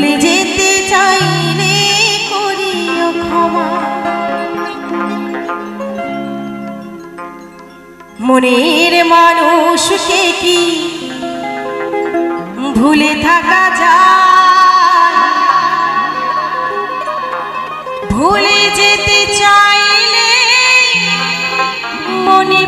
ভুলে যেতে চাইলে করিও ক্ষমা। মনের মানুষকে কি ভুলে থাকা যায়? ভুলে যেতে চাইলে মনে